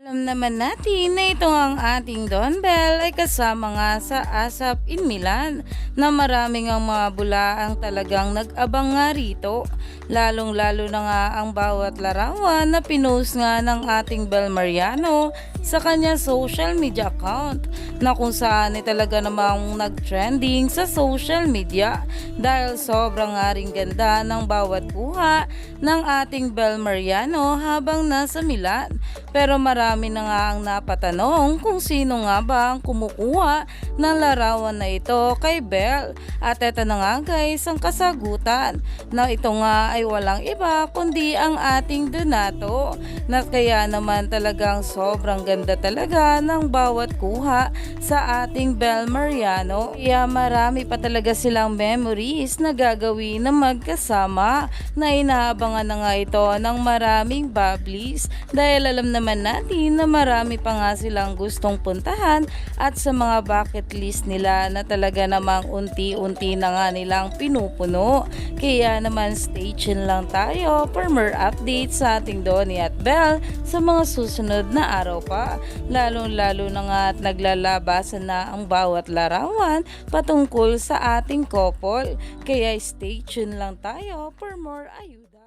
Alam naman natin na ito ang ating Don Bell ay kasama nga sa ASAP in Milan na maraming ang mga bula ang talagang nag-abang nga rito. Lalong lalo na nga ang bawat larawan na pinost nga ng ating Bel Mariano sa kanya social media account na kung saan ay talaga namang nag-trending sa social media dahil sobrang nga rin ganda ng bawat kuha ng ating Bel Mariano habang nasa Milan. Pero marami na nga ang napatanong kung sino nga ba ang kumukuha ng larawan na ito kay Belle. At eto na nga guys ang kasagutan na ito nga ay walang iba kundi ang ating Donato na kaya naman talagang sobrang ganda talaga ng bawat kuha sa ating Belle Mariano. Kaya marami pa talaga silang memories na gagawin na magkasama na inaabangan na nga ito ng maraming bubblies dahil alam naman natin na marami pa nga silang gustong puntahan at sa mga bucket list nila na talaga namang unti-unti na nga nilang pinupuno. Kaya naman stay tuned lang tayo for more updates sa ating Donnie at Belle sa mga susunod na araw pa. Lalong-lalo na nga at naglalabasan na ang bawat larawan patungkol sa ating couple. Kaya stay tuned lang tayo for more ayuda.